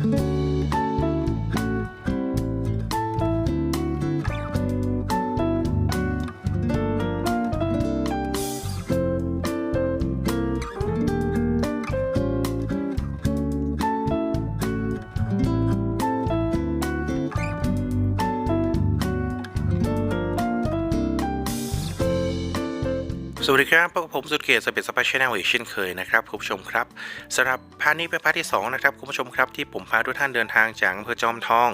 thank you สวัสดีครับพบกับผมสุดเกียรติสเปซสปาชแนลอีกเช่นเคยนะครับคุณผู้ชมครับสำหรับพาร์ทนี้เป็นพาร์ทที่สองนะครับคุณผู้ชมครับที่ผมพาทุกท่านเดินทางจากอำเภอจอมทอง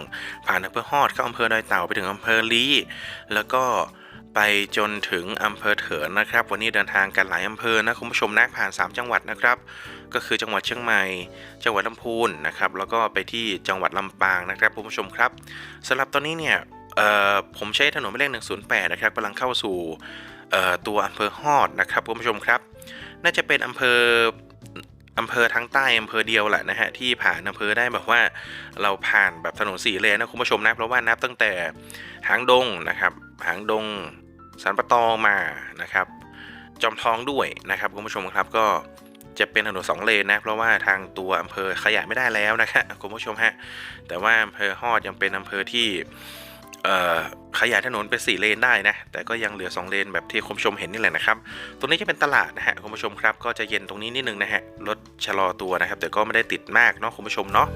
ผ่านอำเภอฮอดเข้าอำเภอดอยเต่าไปถึงอำเภอลีแล้วก็ไปจนถึงอำเภอเถินนะครับ วันนี้เดินทางกันหลายอำเภอนะคุณผู้ชมนะผ่าน 3 จังหวัดนะครับ ก็คือจังหวัดเชียงใหม่ จังหวัดลำพูนนะครับแล้วก็ไปที่จังหวัดลำปางนะครับคุณผู้ชมครับสำหรับตอนนี้เนี่ยผมใช้ถนนหมายเลข108 นะครับกำลังเข้าสู่ ตัวอำเภอฮอดนะครับคุณผู้ชมครับ น่าจะเป็นอำเภออำเภอทางใต้อำเภอเดียวแหละนะฮะที่ผ่านอำเภอได้แบบว่าเราผ่านแบบถนนสี่เลนนะคุณผู้ชมนะเพราะว่านับตั้งแต่หางดงนะครับ หางดงสันปะตองมานะครับ จอมทองด้วยนะครับคุณผู้ชมครับก็จะเป็นถนนสองเลนนะเพราะว่าทางตัวอำเภอขยายไม่ได้แล้วนะครับคุณผู้ชมฮะแต่ว่าอำเภอฮอดยังเป็นอำเภอที่ ขยายถนนเป็น4เลนได้นะ แต่ก็ยังเหลือ 2 เลนแบบที่คุณผู้ชมเห็นนี่แหละนะครับ ตรงนี้จะเป็นตลาดนะฮะคุณผู้ชมครับ ก็จะเย็นตรงนี้นิดนึงนะฮะ รถชะลอตัวนะครับ แต่ก็ไม่ได้ติดมากเนาะคุณผู้ชมเนาะ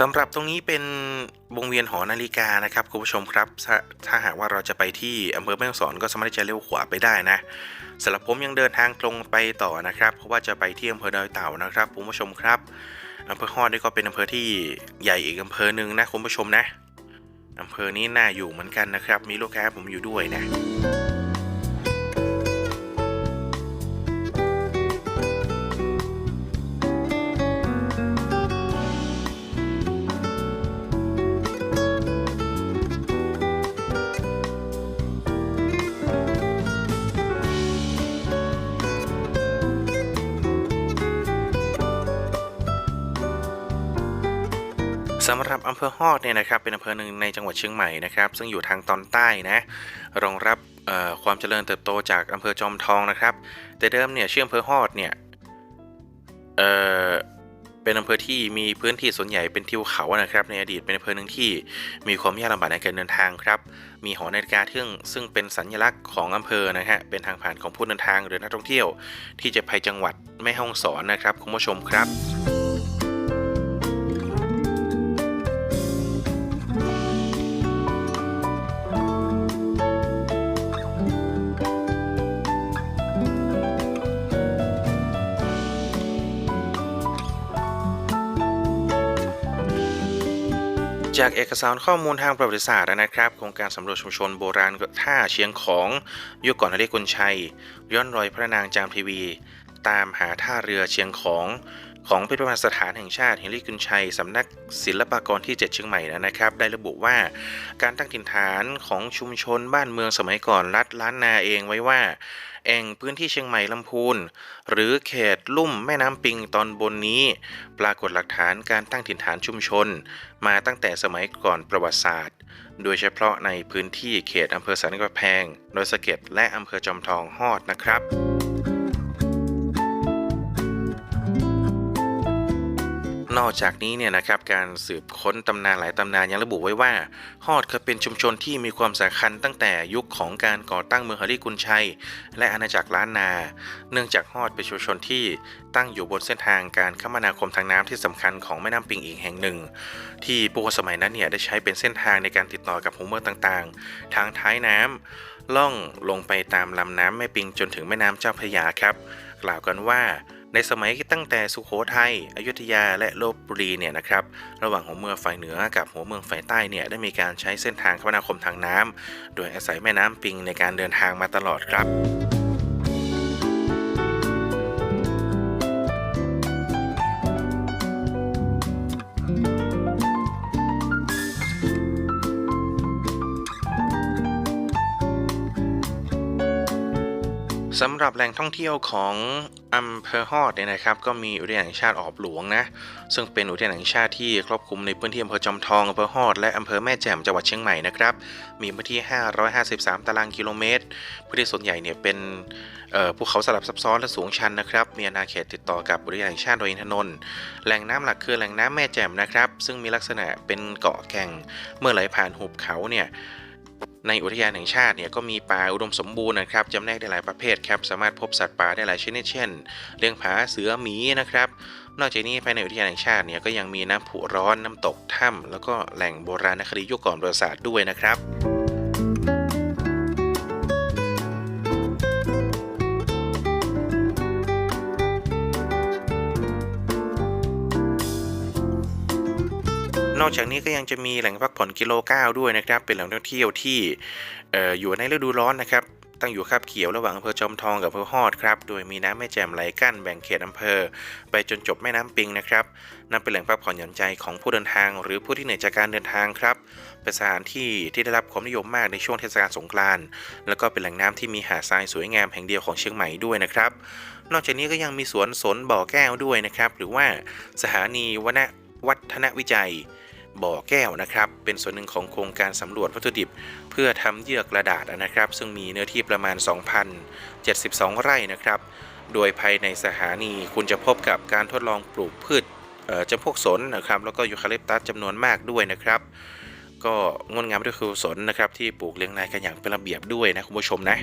สำหรับตรงนี้เป็นวงเวียนหอนาฬิกานะครับคุณผู้ชมครับถ้าถ้าหากว่าเราจะไปที่อำเภอแม่ฮ่องสอนก็สามารถที่จะเลี้ยวขวาไปได้นะสำหรับผมยังเดินทางตรงไปต่อนะครับ เพราะว่าจะไปที่อำเภอดอยเต่านะครับคุณผู้ชมครับอำเภอฮอดนี่ก็เป็นอำเภอที่ใหญ่อีกอำเภอหนึ่งนะคุณผู้ชมนะอำเภอนี้น่าอยู่เหมือนกันนะครับ มีลูกค้าผมอยู่ด้วยนะ ภอฮอดเนี่ยนะครับเป็นอำเภอหนึ่งในจังหวัดเชียงใหม่นะครับ ซึ่งอยู่ทางตอนใต้นะรองรับความเจริญเติบโตจากอำเภอจอมทองนะครับ แต่เดิมเนี่ยเชื่ออำเภอฮอดเนี่ยเอ่อเป็นอำเภอที่มีพื้นที่ส่วนใหญ่เป็นทิวเขานะครับ ในอดีตเป็นอำเภอหนึ่งที่มีความยากลำบากในการเดินทางครับ มีหอนาฬิกาซึ่งซึ่งเป็นสัญลักษณ์ของอำเภอนะฮะเป็นทางผ่านของผู้เดินทางหรือนักท่องเที่ยว ที่จะไปจังหวัดแม่ฮ่องสอนนะครับคุณผู้ชมครับ จากเอกสารข้อมูลทางประวัติศาสตร์นะครับโครงการสำรวจชุมชนโบราณท่าเชียงของยุคก่อนนเรศกุลชัย ย้อนรอยพระนางจามทีวี ตามหาท่าเรือเชียงของ ของพิพิธภัณฑ์สถานแห่งชาติเฮนรี่กุลชัยสำนักศิลปากรที่ 7 เชียงใหม่นะครับ ได้ระบุว่าการตั้งถิ่นฐานของชุมชนบ้านเมืองสมัยก่อนรัฐล้านนาเองไว้ว่า แอ่งพื้นที่เชียงใหม่ลำพูน หรือเขตลุ่มแม่น้ำปิงตอนบนนี้ ปรากฏหลักฐานการตั้งถิ่นฐานชุมชน มาตั้งแต่สมัยก่อนประวัติศาสตร์ โดยเฉพาะในพื้นที่เขตอำเภอสันกำแพงดอยสะเก็ดและอำเภอจอมทองฮอดนะครับ นอกจากนี้เนี่ยนะครับการสืบค้นตำนานหลายตำนานยังระบุไว้ว่า ฮอดเคยเป็นชุมชนที่มีความสำคัญตั้งแต่ยุคของการก่อตั้งเมืองฮาริกุลชัย และอาณาจักรล้านนา เนื่องจากฮอดเป็นชุมชนที่ตั้งอยู่บนเส้นทางการคมนาคมทางน้ำที่สำคัญของแม่น้ำปิงอีกแห่งหนึ่ง ที่ผู้คนสมัยนั้นเนี่ยได้ใช้เป็นเส้นทางในการติดต่อกับหัวเมืองต่างๆ ทางท้ายน้ำล่องลงไปตามลำน้ำแม่ปิงจนถึงแม่น้ำเจ้าพระยาครับ กล่าวกันว่า ในสมัยตั้งแต่สุโขทัย อยุธยา และลบบุรีเนี่ยนะครับ ระหว่างหัวเมืองฝ่ายเหนือกับหัวเมืองฝ่ายใต้เนี่ยได้มีการใช้เส้นทางคมนาคมทางน้ำโดยอาศัยแม่น้ำปิงในการเดินทางมาตลอดครับ สำหรับแหล่งท่องเที่ยวของอำเภอฮอดเนี่ยนะครับ ก็มีอุทยานแห่งชาติออบหลวงนะ ซึ่งเป็นอุทยานแห่งชาติที่ครอบคลุมในพื้นที่อำเภอจอมทองอำเภอฮอดและอำเภอแม่แจ่มจังหวัดเชียงใหม่นะครับ มีพื้นที่ 553 ตารางกิโลเมตร พื้นที่ส่วนใหญ่เนี่ยเป็นภูเขาสลับซับซ้อนและสูงชันนะครับ มีอาณาเขตติดต่อกับอุทยานแห่งชาติดอยอินทนนท์ แหล่งน้ำหลักคือแหล่งน้ำแม่แจ่มนะครับ ซึ่งมีลักษณะเป็นเกาะแก่ง เมื่อไหลผ่านหุบเขาเนี่ย ในอุทยานแห่งชาติเนี่ยก็มีป่าอุดมสมบูรณ์นะครับจำแนกได้หลายประเภทครับสามารถพบสัตว์ป่าได้หลายชนิดเช่นเลี้ยงผาเสือหมีนะครับ นอกจากนี้ภายในอุทยานแห่งชาติเนี่ยก็ยังมีน้ำผุร้อนน้ำตกถ้ำแล้วก็แหล่งโบราณคดียุคก่อนประวัติศาสตร์ด้วยนะครับ นอกจากนี้ก็ยังจะมีแหล่งพักผ่อนกิโลเก้าด้วยนะครับ เป็นแหล่งท่องเที่ยวที่อยู่ในฤดูร้อนนะครับ ตั้งอยู่คาบเขียวระหว่างอำเภอจอมทองกับอำเภอฮอดครับ โดยมีน้ำแม่แจ่มไหลกั้นแบ่งเขตอำเภอ ไปจนจบแม่น้ำปิงนะครับนั่นเป็นแหล่งพักผ่อนหย่อนใจของผู้เดินทาง หรือผู้ที่เหนื่อยจากการเดินทางครับเป็นสถานที่ที่ได้รับความนิยมมากในช่วงเทศกาลสงกรานต์แล้วก็เป็นแหล่งน้ำที่มีหาดทรายสวยงามแห่งเดียวของเชียงใหม่ด้วยนะครับ นอกจากนี้ก็ยังมีสวนสนบ่อแก้วด้วยนะครับ หรือว่าสถานีวนวัฒนวิจัย บ่อแก้วนะครับ เป็นส่วนหนึ่งของโครงการสำรวจวัตถุดิบ เพื่อทำเยือกกระดาษนะครับ ซึ่งมีเนื้อที่ประมาณ 2,072 ไร่นะครับ โดยภายในสถานีคุณจะพบกับการทดลองปลูกพืชเอ่อจำพวกสนนะครับ แล้วก็ยูคาลิปตัสจำนวนมากด้วยนะครับ ก็งดงามด้วยคือสนนะครับที่ปลูกเรียงรายกันอย่างเป็นระเบียบด้วยนะคุณผู้ชมนะ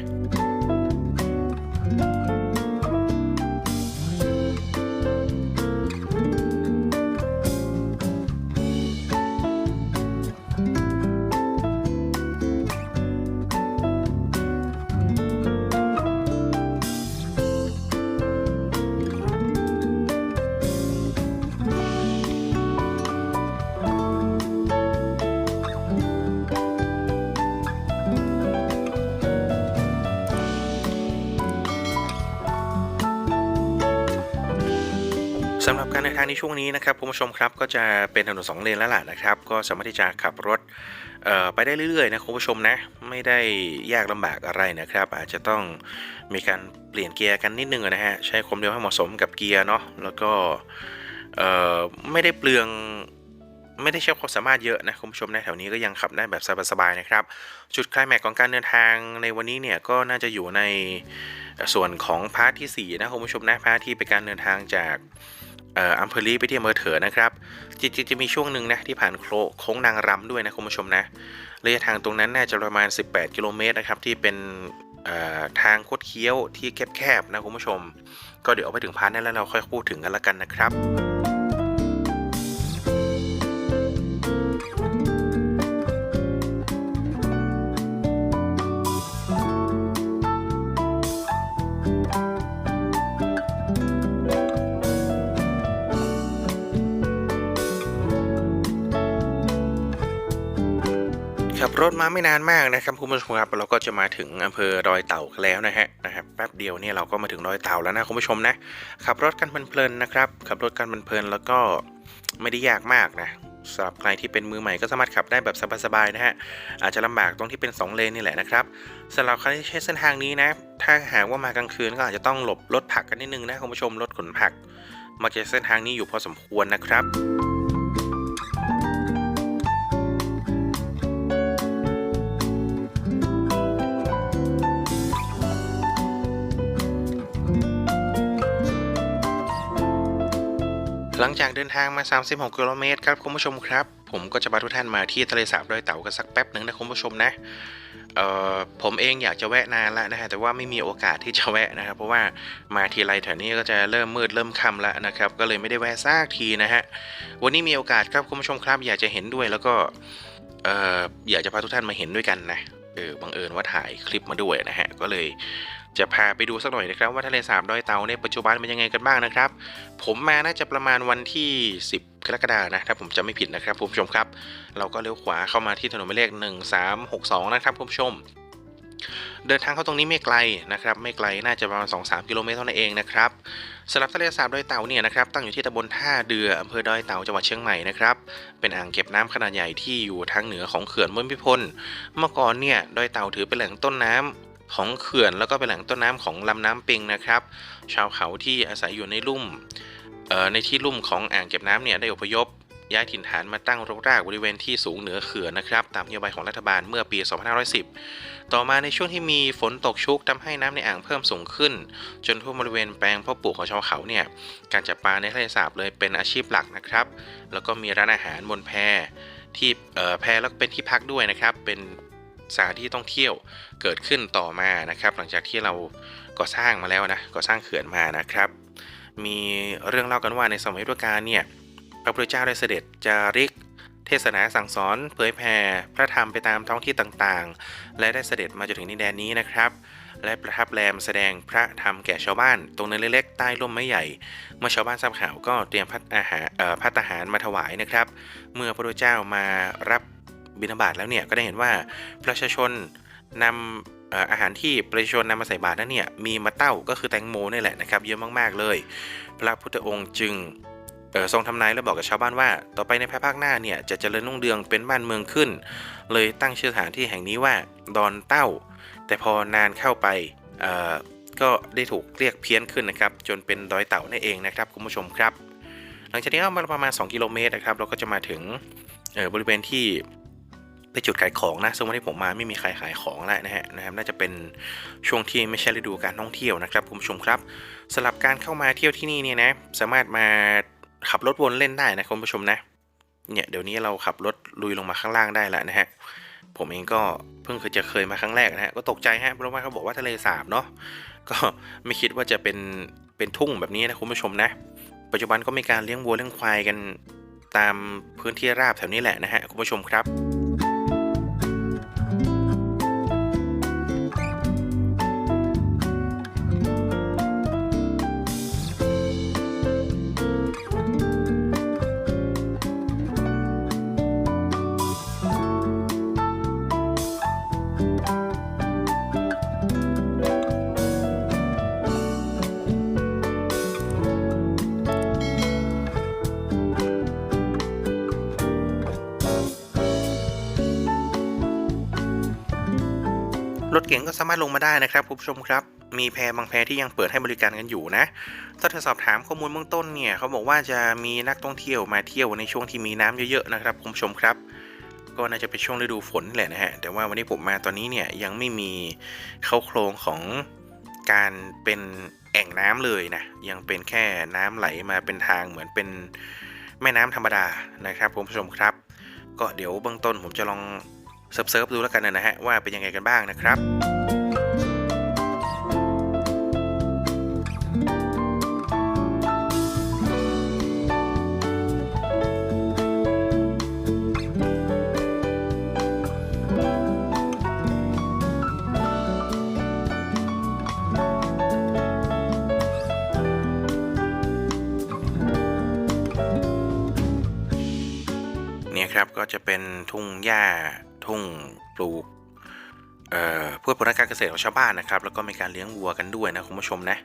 สำหรับการเดินทางในช่วงนี้นะครับคุณผู้ชมครับก็จะเป็นถนนสองเลนแล้วล่ะนะครับ ก็สามารถที่จะขับรถไปได้เรื่อยๆนะคุณผู้ชมนะ ไม่ได้ยากลำบากอะไรนะครับ อาจจะต้องมีการเปลี่ยนเกียร์กันนิดนึงนะฮะใช้ความเร็วให้เหมาะสมกับเกียร์เนาะแล้วก็ไม่ได้เปลืองไม่ได้ใช้ความสามารถเยอะนะคุณผู้ชมนะแถวนี้ก็ยังขับได้แบบสบายๆนะครับ จุดคลายแม็กของการเดินทางในวันนี้เนี่ยก็น่าจะอยู่ในส่วนของพาร์ทที่สี่นะคุณผู้ชมนะพาร์ทที่เป็นการเดินทางจาก อ่ออำเภอลีไปที่อำเภอเถินะครับจริงๆจะมีช่วงหนึ่งนะที่ผ่านโคลโค้งนางรำด้วยนะคุณผู้ชมนะระยะทางตรงนั้นน่าจะประมาณ 18 กิโลเมตรนะครับที่เป็นเอ่อทางคดเคี้ยวที่แคบๆนะคุณผู้ชม ก็เดี๋ยวเอาไปถึงพาร์ทนั้นแล้วเราค่อยพูดถึงกันละกันนะครับ ถมาไม่นานมากนะครับคุณผู้ชมครับเราก็จะมาถึงอำเภอดอยเต่าแล้วนะฮะนะครับแป๊บเดียวเนี่ยเราก็มาถึงดอยเต่าแล้วนะคุณผู้ชมนะขับรถกันเพลินๆนะครับขับรถกันเพลินๆแล้วก็ไม่ได้ยากมากนะสำหรับใครที่เป็นมือใหม่ก็สามารถขับได้แบบสบายๆนะฮะอาจจะลำบากตรงที่เป็น 2 เลนนี่แหละนะครับสำหรับใครที่ใช้เส้นทางนี้นะถ้าหากว่ามากลางคืนก็อาจจะต้องหลบรถผักกันนิดนึงนะคุณผู้ชมรถขนผักมักจะเส้นทางนี้อยู่พอสมควรนะครับ หลังจากเดินทางมา 36 กิโลเมตรครับคุณผู้ชมครับ ผมก็จะพาทุกท่านมาที่ทะเลสาบดอยเต่ากันสักแป๊บหนึ่งนะคุณผู้ชมนะเอ่อผมเองอยากจะแวะนานแล้วนะฮะแต่ว่าไม่มีโอกาสที่จะแวะนะครับ เพราะว่ามาทีไรแถวนี้ก็จะเริ่มมืดเริ่มค่ำแล้วนะครับ ก็เลยไม่ได้แวะซากทีนะฮะวันนี้มีโอกาสครับคุณผู้ชมครับอยากจะเห็นด้วยแล้วก็เอ่ออยากจะพาทุกท่านมาเห็นด้วยกันนะเออบังเอิญว่าถ่ายคลิปมาด้วยนะฮะก็เลยจะพาไปดูสักหน่อยนะครับว่าทะเลสาบดอยเตาในปัจจุบันเป็นยังไงกันบ้างนะครับ ผมมาน่าจะประมาณวันที่ 10 กรกฎานะถ้าผมจำไม่ผิดนะครับคุณผู้ชมครับ เราก็เลี้ยวขวาเข้ามาที่ถนนหมายเลข 1362 นะครับคุณผู้ชมเดินทางเข้าตรงนี้ไม่ไกลนะครับ ไม่ไกลน่าจะประมาณ 2-3 กิโลเมตรเท่านั้นเองนะครับสำหรับทะเลสาบดอยเต่าเนี่ยนะครับตั้งอยู่ที่ตำบลท่าเดืออำเภอดอยเต่าจังหวัดเชียงใหม่นะครับเป็นอ่างเก็บน้ำขนาดใหญ่ที่อยู่ทางเหนือของเขื่อนม้วนพิพลเมื่อก่อนเนี่ยดอยเต่าถือเป็นแหล่งต้นน้ำ ของเขื่อนแล้วก็เป็นแหล่งต้นน้ำของลำน้ำปิงนะครับ ชาวเขาที่อาศัยอยู่ในลุ่มในที่ลุ่มของอ่างเก็บน้ำเนี่ยได้อพยพย้ายถิ่นฐานมาตั้งรกรากบริเวณที่สูงเหนือเขื่อนนะครับ ตามนโยบายของรัฐบาลเมื่อปี 2510 ต่อมาในช่วงที่มีฝนตกชุกทำให้น้ำในอ่างเพิ่มสูงขึ้น จนทั่วบริเวณแปลงเพ่อปลูกของชาวเขาเนี่ย การจับปลาในทะเลสาบเลยเป็นอาชีพหลักนะครับ แล้วก็มีร้านอาหารบนแพที่เอ่แพแล้วเป็นที่พักด้วยนะครับ เป็น สถานที่ท่องเที่ยวเกิดขึ้นต่อมานะครับ หลังจากที่เราก่อสร้างมาแล้วนะก่อสร้างเขื่อนมานะครับ มีเรื่องเล่ากันว่าในสมัยพุทธกาลเนี่ยพระพุทธเจ้าได้เสด็จจาริกเทศนาสั่งสอนเผยแผ่พระธรรมไปตามท้องที่ต่างๆ และได้เสด็จมาจนถึงดินแดนนี้นะครับ และประทับแรมแสดงพระธรรมแก่ชาวบ้าน ตรงเนินเล็กๆใต้ร่มไม้ใหญ่ เมื่อชาวบ้านทราบข่าวก็เตรียมพัดอาหารพัตตาหารมาถวายนะครับ เมื่อพระพุทธเจ้ามารับ บิณฑบาตแล้วเนี่ยก็ได้เห็นว่าประชาชนนำอาหารที่ประชาชนนำมาใส่บาตรนั้นเนี่ยมีมาเต้าก็คือแตงโมนี่แหละนะครับเยอะมากๆเลย พระพุทธองค์จึงทรงทำนายและบอกกับชาวบ้านว่า ต่อไปในภายภาคหน้าเนี่ยจะเจริญรุ่งเรืองเป็นบ้านเมืองขึ้น เลยตั้งชื่อสถานที่แห่งนี้ว่าดอนเต้า แต่พอนานเข้าไปก็ได้ถูกเรียกเพี้ยนขึ้นนะครับจนเป็นดอยเต่านั่นเองนะครับคุณผู้ชมครับ หลังจากนี้ก็มาประมาณ 2 กิโลเมตรนะครับเราก็จะมาถึงบริเวณที่ เป็นจุดขายของนะซึ่งวันที่ผมมาไม่มีใครขายของแล้วนะฮะนะครับน่าจะเป็นช่วงที่ไม่ใช่ฤดูการท่องเที่ยวนะครับคุณผู้ชมครับสำหรับการเข้ามาเที่ยวที่นี่เนี่ยนะสามารถมาขับรถวนเล่นได้นะคุณผู้ชมนะเนี่ยเดี๋ยวนี้เราขับรถลุยลงมาข้างล่างได้แล้วนะฮะผมเองก็เพิ่งเคยจะเคยมาครั้งแรกนะฮะก็ตกใจฮะเพราะว่าเขาบอกว่าทะเลสาบเนาะก็ไม่คิดว่าจะเป็นเป็นทุ่งแบบนี้นะคุณผู้ชมนะ ปัจจุบันก็มีการเลี้ยงวัวเลี้ยงควายกันตามพื้นที่ราบแถวนี้แหละนะฮะคุณผู้ชมครับามารถลงมาได้นะครับคุณผู้ชมครับ มีแพบางแพที่ยังเปิดให้บริการกันอยู่นะถ้าจะสอบถามข้อมูลเบื้องต้นเนี่ยเขาบอกว่าจะมีนักท่องเที่ยวมาเที่ยวในช่วงที่มีน้ำเยอะๆนะครับคุณผู้ชมครับ ก็น่าจะเป็นช่วงฤดูฝนนี่แหละนะฮะแต่ว่าวันนี้ผมมาตอนนี้เนี่ยยังไม่มีเข้าโครงของการเป็นแอ่งน้ำเลยนะยังเป็นแค่น้ำไหลมาเป็นทางเหมือนเป็นแม่น้ำธรรมดานะครับคุณผู้ชมครับ ก็เดี๋ยวเบื้องต้นผมจะลองเซิร์ฟดูแล้วกันนะฮะว่าเป็นยังไงกันบ้างนะครับ ก็จะเป็นทุ่งหญ้าทุ่งปลูกเอ่อผลทางการเกษตรของชาวบ้านนะครับ แล้วก็มีการเลี้ยงวัวกันด้วยนะคุณผู้ชมนะ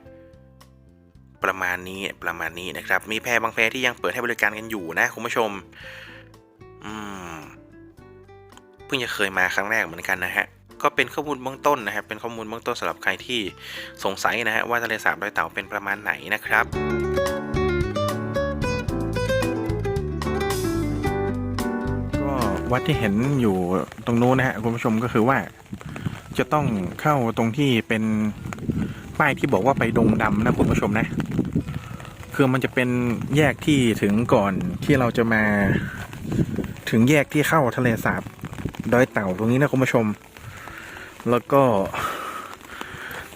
ประมาณนี้ประมาณนี้นะครับ มีแพบางแพที่ยังเปิดให้บริการกันอยู่นะคุณผู้ชมอืมเพิ่งจะเคยมาครั้งแรกเหมือนกันนะฮะก็เป็นข้อมูลเบื้องต้นนะครับ เป็นข้อมูลเบื้องต้นสำหรับใครที่สงสัยนะฮะว่าทะเลสาบดอยเต่าเป็นประมาณไหนนะครับ วัดที่เห็นอยู่ตรงนู้นนะฮะคุณผู้ชมก็คือว่า จะต้องเข้าตรงที่เป็นป้ายที่บอกว่าไปดงดำนะคุณผู้ชมนะ คือมันจะเป็นแยกที่ถึงก่อนที่เราจะมาถึงแยกที่เข้าทะเลสาบดอยเต่าตรงนี้นะคุณผู้ชม แล้วก็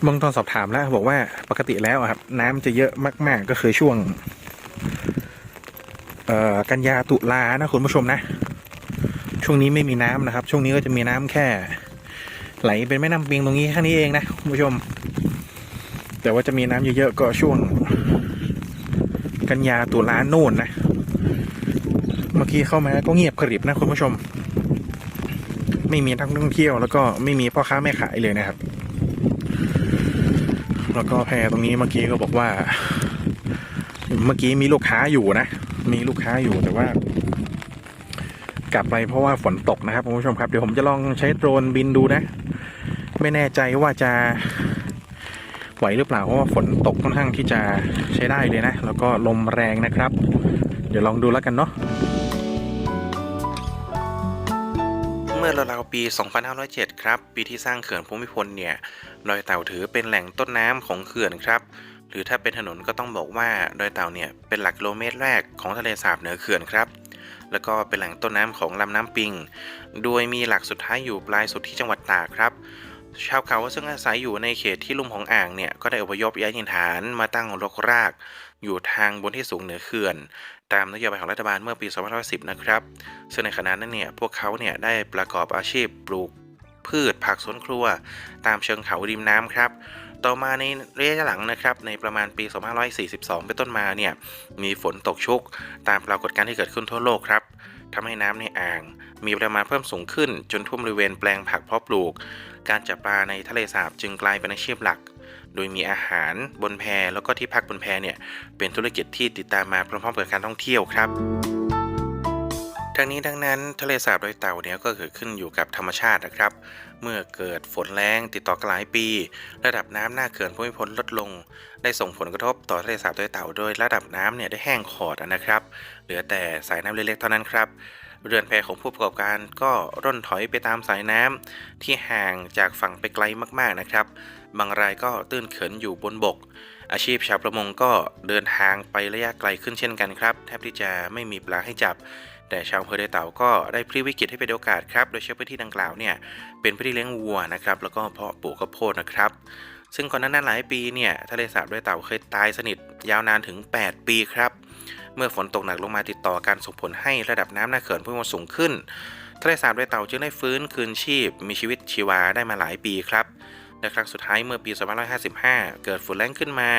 เบื้องต้นสอบถามแล้วบอกว่าปกติแล้วครับ น้ำจะเยอะมาก ๆ ก็คือช่วง เอ่อกันยาตุลานะคุณผู้ชมนะ ช่วงนี้ไม่มีน้ำนะครับ ช่วงนี้ก็จะมีน้ำแค่ ไหลเป็นแม่น้ำปิงตรงนี้แค่นี้เองนะคุณผู้ชม แต่ว่าจะมีน้ำเยอะๆก็ช่วง กันยาตุลาโน่นนะ เมื่อกี้เข้ามาก็เงียบกริบนะคุณผู้ชม ไม่มีนักท่องเที่ยวแล้วก็ไม่มีพ่อค้าแม่ขายเลยนะครับ แล้วก็แพตรงนี้เมื่อกี้ก็บอกว่า เมื่อกี้มีลูกค้าอยู่นะ มีลูกค้าอยู่แต่ว่า กลับไปเพราะว่าฝนตกนะครับคุณผู้ชมครับเดี๋ยวผมจะลองใช้โดรนบินดูนะ ไม่แน่ใจว่าจะไหวหรือเปล่าเพราะว่าฝนตกค่อนข้างที่จะใช้ได้เลยนะ แล้วก็ลมแรงนะครับ เดี๋ยวลองดูแล้วกันเนาะเมื่อราวๆปี 2507 ครับ ปีที่สร้างเขื่อนภูมิพลเนี่ยดอยเต่าถือเป็นแหล่งต้นน้ำของเขื่อนครับ หรือถ้าเป็นถนนก็ต้องบอกว่าดอยเต่าเนี่ยเป็นหลักกิโลเมตรแรกของทะเลสาบเหนือเขื่อนครับ แล้วก็เป็นแหล่งต้นน้ำของลำน้ำปิง โดยมีหลักสุดท้ายอยู่ปลายสุดที่จังหวัดตากครับ ชาวเขาซึ่งอาศัยอยู่ในเขตที่ลุ่มของอ่างเนี่ยก็ได้อพยพย้ายถิ่นฐานมาตั้งรกราก อยู่ทางบนที่สูงเหนือเขื่อน ตามนโยบายของรัฐบาลเมื่อปี 2510 นะครับ ซึ่งในขณะนั้นเนี่ยพวกเขาเนี่ยได้ประกอบอาชีพปลูกพืชผักสวนครัว ตามเชิงเขาริมน้ำครับ ต่อมาในระยะหลังนะครับในประมาณปี 2542 เป็นต้นมาเนี่ยมีฝนตกชุกตามปรากฏการณ์ที่เกิดขึ้นทั่วโลกครับทำให้น้ำในอ่าง มีปริมาณเพิ่มสูงขึ้น จนท่วมบริเวณแปลงผักเพาะปลูก การจับปลาในทะเลสาบจึงกลายเป็นอาชีพหลัก โดยมีอาหารบนแพแล้วก็ที่พักบนแพเนี่ยเป็นธุรกิจที่ติดตามมาพร้อมๆกับการท่องเที่ยวครับ ทั้งนี้ทั้งนั้นทะเลสาบดอยเต่าเนี่ยก็เกิดขึ้นอยู่กับธรรมชาตินะครับ เมื่อเกิดฝนแรงติดต่อกันหลายปี ระดับน้ำหน้าเขื่อนภูมิพลลดลง ได้ส่งผลกระทบต่อทะเลสาบดอยเต่าโดยระดับน้ำเนี่ยได้แห้งขอดนะครับ เหลือแต่สายน้ำเล็กๆเท่านั้นครับเรือนแพของผู้ประกอบการก็ร่นถอยไปตามสายน้ำที่ห่างจากฝั่งไปไกลมากๆนะครับ บางรายก็ตื้นเขินอยู่บนบก อาชีพชาวประมงก็เดินทางไประยะไกลขึ้นเช่นกันครับ แทบที่จะไม่มีปลาให้จับ แต่ชาวอำเภอเดอยเต่าก็ได้พลิกวิกฤตให้เป็นโอกาสครับ โดยใช้พื้นที่ดังกล่าวเนี่ยเป็นพื้นที่เลี้ยงวัวนะครับแล้วก็เพาะปลูกข้าวโพดนะครับ ซึ่งก่อนหน้านั้นหลายปีเนี่ยทะเลสาบดอยเต่าเคยตายสนิทยาวนานถึง 8 ปีครับ เมื่อฝนตกหนักลงมาติดต่อการส่งผลให้ระดับน้ำหน้าเขื่อนเพิ่มสูงขึ้นทะเลสาบดอยเต่าจึงได้ฟื้นคืนชีพ มีชีวิตชีวาได้มาหลายปีครับและครั้งสุดท้ายเมื่อปี 2555 เกิดฝนแรงขึ้นมา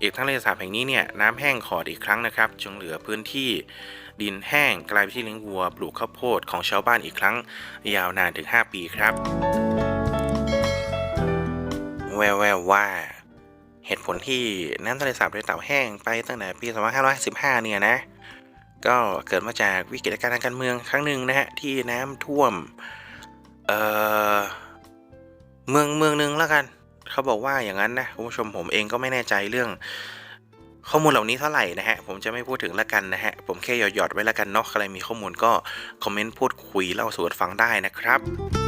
อีกทั้งทะเลสาบแห่งนี้เนี่ยน้ำแห้งขอดอีกครั้งนะครับจึงเหลือพื้นที่ดินแห้งกลายเป็นที่เลี้ยงวัวปลูกข้าวโพดของชาวบ้านอีกครั้ง ยาวนานถึง 5 ปีครับ แววๆว่าเหตุผลที่น้ำทะเลสาบดอยเต่าแห้งไปตั้งแต่ปี 2555 เนี่ยนะ ก็เกิดมาจากวิกฤตการณ์ทางการเมืองครั้งหนึ่งนะฮะที่น้ำท่วม เอ่อ เมืองเมืองหนึ่งแล้วกัน เขาบอกว่าอย่างนั้นนะคุณผู้ชมผมเองก็ไม่แน่ใจเรื่อง ข้อมูลเหล่านี้เท่าไหร่นะฮะ ผมจะไม่พูดถึงละกันนะฮะ ผมแค่หยอดๆไว้ละกันเนาะใครมีข้อมูลก็คอมเมนต์พูดคุยเล่าสู่กันฟังได้นะครับ